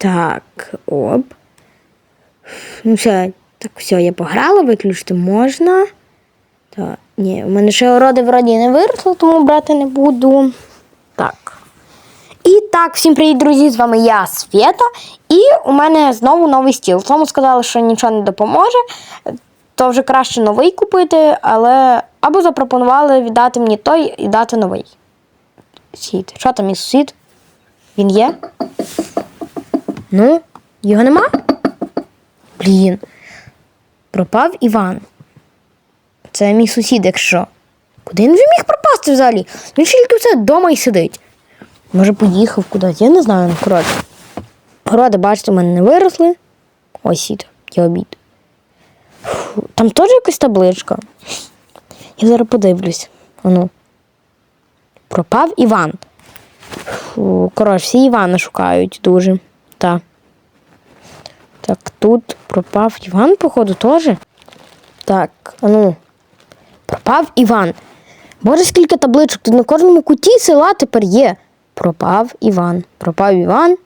Так, оп. Ну все, так, все, я пограла, виключити можна. Так, ні, у мене ще ороди вроді не виросло, тому брати не буду. Так. І так, всім привіт, друзі! З вами я, Свєта. І у мене знову новий стіл. Тому сказали, що нічого не допоможе, то вже краще новий купити, але або запропонували віддати мені той і дати новий. Сід. Що там із сусід? Він є? Ну, його нема? Блін. Пропав Іван. Це мій сусід, якщо. Куди він міг пропасти взагалі? Він ще тільки все вдома і сидить. Може, поїхав кудись, я не знаю, ну коротше. Городи, бачите, у мене не виросли. Ось сіт, я обід. Фу, Там теж якась табличка. Я зараз подивлюсь. Ану. Пропав Іван. Коротше, всі Івана шукають дуже. Так. Так, тут пропав Іван, походу, теж. Так, ну. Пропав Іван. Боже, скільки табличок, тут на кожному куті села тепер є. Пропав Іван. Пропав Іван.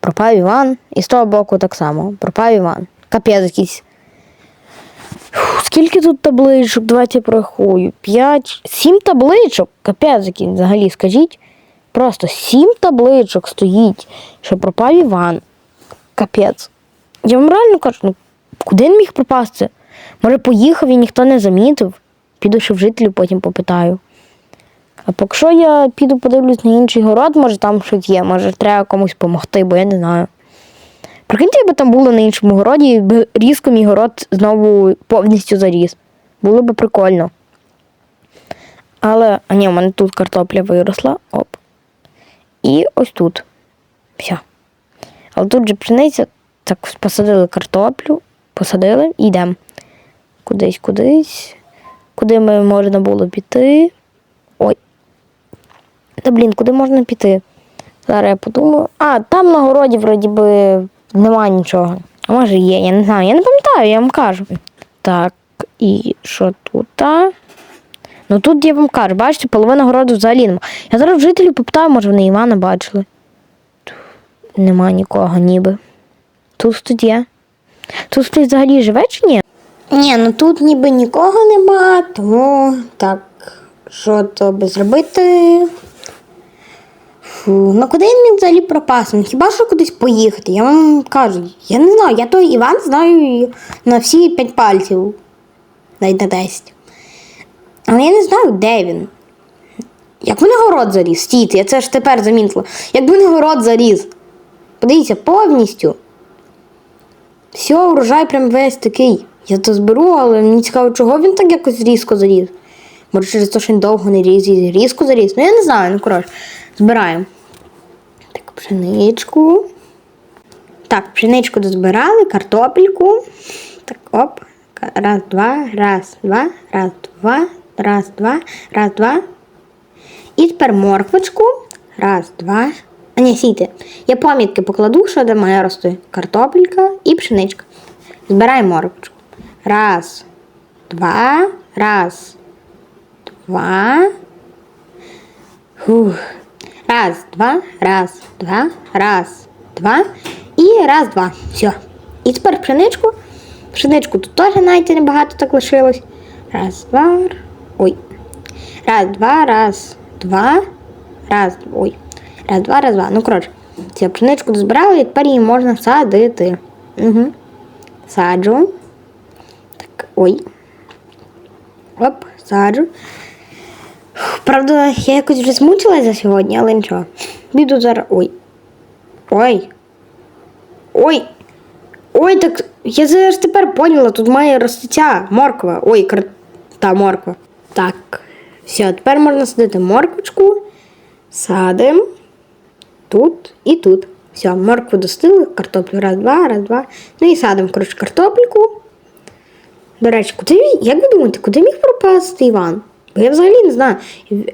Пропав Іван. І з того боку так само. Пропав Іван. Капець якийсь. Фу, скільки тут табличок? Давайте я порахую. П'ять. Сім табличок. Капець який взагалі, скажіть. Просто сім табличок стоїть, що пропав Іван. Капець. Я вам реально кажу, ну куди він міг пропасти? Може, поїхав і ніхто не замітив. Піду ще в жителів потім попитаю. А поки що я піду подивлюсь на інший город, може там щось є, може треба комусь допомогти, бо я не знаю. Прикиньте, якби там було на іншому городі, і різко мій город знову повністю заріс. Було б прикольно. Але, а ні, у мене тут картопля виросла. Оп. І ось тут. Все. Але тут же пшениця, так посадили картоплю, посадили і йдемо. Кудись, кудись. Куди ми можна було піти? Ой. Та блін, куди можна піти? Зараз я подумаю. А, там на городі вроді би немає нічого. А може є, я не знаю. Я не пам'ятаю, я вам кажу. Так, і що тут? Ну тут я вам кажу, бачите, половина городу взагалі нема. Я зараз жителів попитаю, може вони Івана бачили. Нема нікого ніби. Тут тут є. Тут хтось взагалі живе чи ні? Ні, ну тут ніби нікого нема, тому так, що то би зробити? Фу, ну куди він взагалі пропасти? Ну, Хіба що кудись поїхати? Я вам кажу, я не знаю, я той Іван знаю на всі п'ять пальців, навіть на 10. Але я не знаю, де він. Як мене город заріс? Стійте, я це ж тепер замітила. Як мене город заріс. Подивіться, повністю. Все, урожай прям весь такий. Я то зберу, але мені цікаво, чого він так якось різко заріс. Може, через те, що він довго не ріс і різко заріс. Ну я не знаю, ну коротше. Збираємо. Так, пшеничку. Так, пшеничку дозбирали, картопельку. Так, оп. Раз, два, раз, два, раз, два, раз, два, раз, два. І тепер морквочку. Раз, два. А ні, сійте. Я помітки покладу, що де має рости. Картопелька і пшеничка. Збираємо морквочку. Раз, два, раз, два. Фух. Раз, два, раз, два, раз, два. І раз, два. Все. І тепер пшеничку. Пшеничку тут теж навіть небагато так лишилось. Раз, два. Ой. Раз, два, раз, два. Раз, ой. Раз, два, раз, два. Ну, коротше, цю пшеничку дозбирали, і тепер її можна садити. Угу. Саджу. Так, ой. Оп, саджу. Правда, я якось вже змучилась за сьогодні, але нічого. Біду зараз. Ой. Ой. Ой. Ой, так я зараз тепер поняла, тут має рости ця морква. Ой, кар... та морква. Так. Все, тепер можна садити морквочку. Садимо. Тут і тут. Все, моркву достигли, картоплю раз, два, раз, два. Ну і садимо, коротше, картопельку. До речі, куди як ви думаєте, куди міг пропасти Іван? Бо я взагалі не знаю.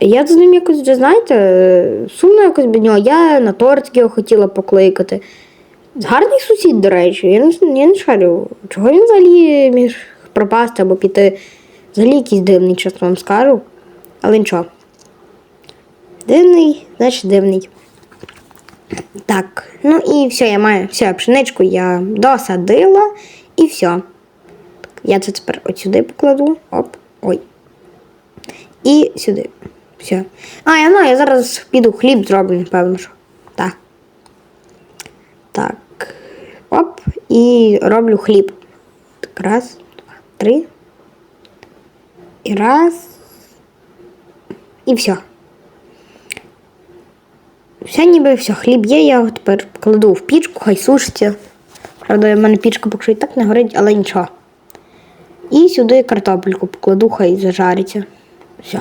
Я з ним якось вже, знаєте, сумно якось без нього. Я на торт його хотіла покликати. Гарний сусід, до речі, я не, я не шарю. Чого він взагалі міг пропасти або піти? Взагалі якийсь дивний, чесно вам скажу. Але нічого. Дивний, значить дивний. Так, ну і все, я маю все, пшеничку я досадила і все. Я це тепер от сюди покладу. Оп. Ой. І сюди. Все. А, я знаю, я зараз піду хліб зроблю, напевно, що. Так. Так. Оп. І роблю хліб. Так, раз, два, три. І раз. І все. Все ніби все, хліб є, я його тепер кладу в пічку, хай сушиться. Правда, в мене пічка поки що і так не горить, але нічого. І сюди картопельку покладу, хай зажариться. Все.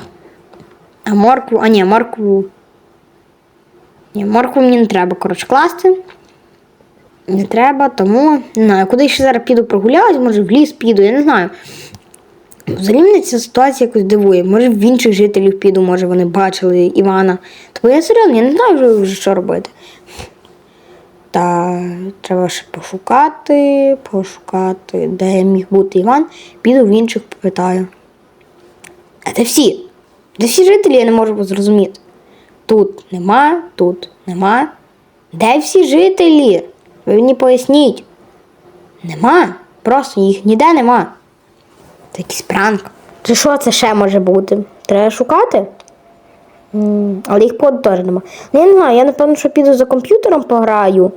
А моркву, а ні, моркву. Ні, моркву мені не треба, коротше, класти. Не треба, тому не знаю, куди ще зараз піду прогуляюсь, може в ліс піду, я не знаю. Взагалі мене ця ситуація якось дивує. Може в інших жителів піду, може вони бачили Івана. Тобто я серйозно, я не знаю вже, що робити. Та треба ще пошукати, пошукати, де міг бути Іван. Піду в інших попитаю. А де всі? Де всі жителі я не можу зрозуміти. Тут нема, тут нема. Де всі жителі? Ви мені поясніть. Нема. Просто їх ніде нема. Це якийсь пранк. Чи що це ще може бути? Треба шукати? Але їх поду теж нема. Ну, я не знаю, я напевно, що піду за комп'ютером пограю.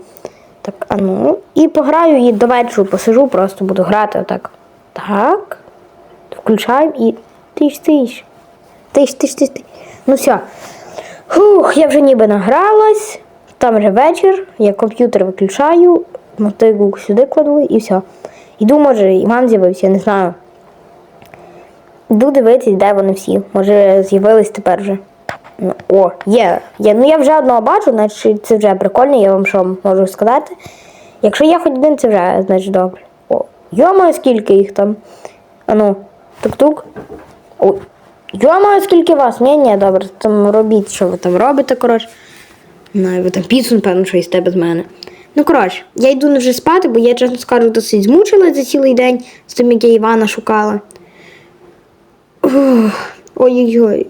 Так, а ну. І пограю і до вечора посижу, просто буду грати отак. Так. Включаємо і тиш тиш. Тиш тиш тиш тиш. Ну все. Фух, я вже ніби награлась. Там вже вечір, я комп'ютер виключаю, мотику сюди кладу і все. Іду, може, Іван з'явився, я не знаю. Йду дивитись, де вони всі. Може, з'явились тепер вже. Ну, О, є. є. Ну я вже одного бачу, значить це вже прикольно, я вам що можу сказати. Якщо є хоч один, це вже, значить добре. О, йомаю, скільки їх там. Ану, тук-тук. Ой. Йомаю, скільки вас? Ні, ні, добре, там робіть, що ви там робите, коротше. Ну, ви там піцу, напевно, що їсте без мене. Ну, коротше, я йду вже спати, бо я, чесно скажу, досить змучилась за цілий день з тим, як я Івана шукала. Ой-ой-ой.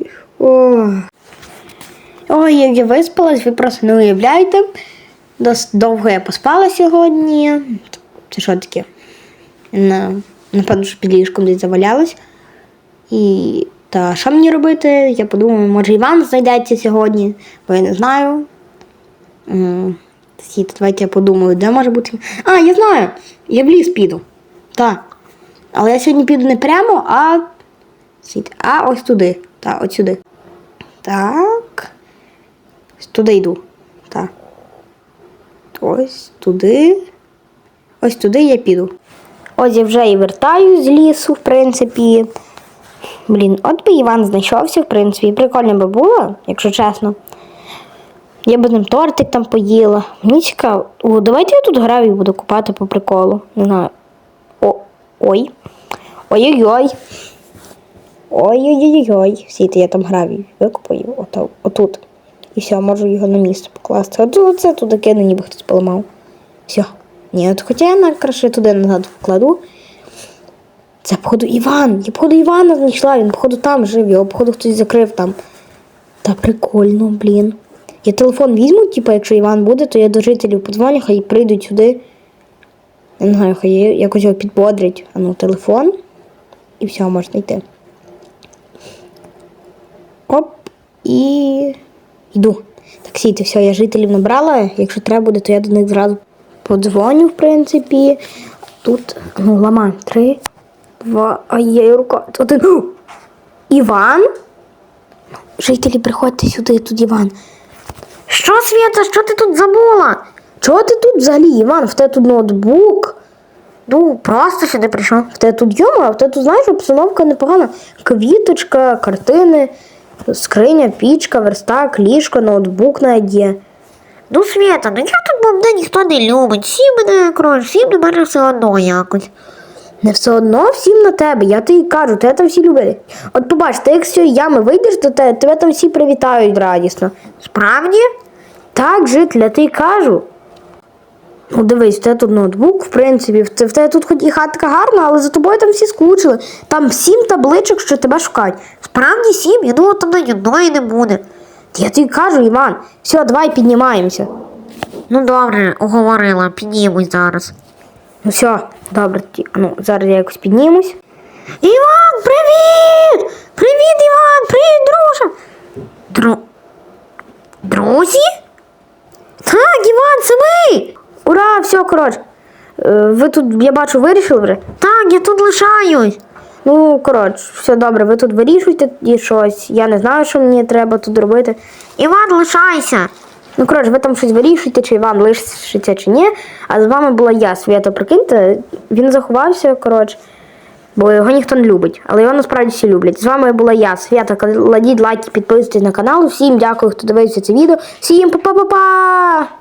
Ой, я виспалась, ви просто не уявляєте. Досить довго я поспала сьогодні. Це що таке? На, напевно, що під ліжком десь завалялась. І та що мені робити? Я подумала, може Іван знайдеться сьогодні, бо я не знаю. Давайте я подумаю, де може бути. А, я знаю. Я в ліс піду. Так. Але я сьогодні піду не прямо, а. А ось туди. Так, ось сюди. Так. Туди йду. Так. Ось туди. Ось туди я піду. Ось я вже і вертаюсь з лісу, в принципі. Блін, от би Іван знайшовся, в принципі. Прикольно би було, якщо чесно. Я б ним тортик там поїла. Мені цікаво. О, давайте я тут граю і буду купати по приколу. Не знаю. О, ой. Ой-ой-ой. Ой-ой-ой-ой. Всі я там гравій викупаю. Ото, отут. І все, можу його на місце покласти. От оце туди кину, ніби хтось поламав. Все. Ні, от хоча я краще туди назад вкладу. Це, походу, Іван. Я, походу, Івана знайшла, він, походу, там жив, його, походу, хтось закрив там. Та прикольно, блін. Я телефон візьму, типу, якщо Іван буде, то я до жителів подзвоню, хай прийдуть сюди. Я не знаю, хай якось його підбодрять. А ну, телефон. І все, можна йти. Оп. І йду. Так, сійте, все, я жителів набрала. Якщо треба буде, то я до них зразу подзвоню, в принципі. Тут, ну, ламаємо. Три, два, а є рука. Один. Іван? Жителі, приходьте сюди, тут Іван. Що, Свята, що ти тут забула? Чого ти тут взагалі, Іван? В тебе тут ноутбук. Ну, просто сюди прийшов. В тебе тут йома, а в тебе тут, знаєш, обстановка непогана. Квіточка, картини, скриня, пічка, верстак, ліжко, ноутбук навіть є. Ну, Свята, ну я тут мене ніхто не любить. Всі мене, коротше, всім до мене все одно якось. Не все одно всім на тебе. Я тобі кажу, тебе там всі люблять. От побач, ти як з цієї ями вийдеш до тебе, тебе там всі привітають радісно. Справді? Так, жителя, ти кажу. Ну, дивись, в тебе тут ноутбук, в принципі, в те- тебе тут хоч і хатка гарна, але за тобою там всі скучили. Там сім табличок, що тебе шукають. Справді сім, я думала, там навіть одної не буде. Я тобі кажу, Іван, все, давай піднімаємося. Ну добре, уговорила, піднімусь зараз. Ну все, добре, Ну, зараз я якось піднімусь. Іван, привіт! Привіт, Іван! Привіт, друже! Дру... Друзі? Так, Іван, це ми! Ура, все, коротше. Е, Ви тут, я бачу, вирішили. Так, я тут лишаюсь. Ну, коротше, все добре, ви тут вирішуйте і щось. Я не знаю, що мені треба тут робити. Іван, лишайся. Ну, коротше, ви там щось вирішуйте, чи Іван лишиться, чи ні. А з вами була я, Свята, прикиньте. Він заховався, коротше, бо його ніхто не любить. Але його насправді всі люблять. З вами була я, Свята. Кладіть лайки, підписуйтесь на канал. Всім дякую, хто дивився це відео. Всім па-па-па-па!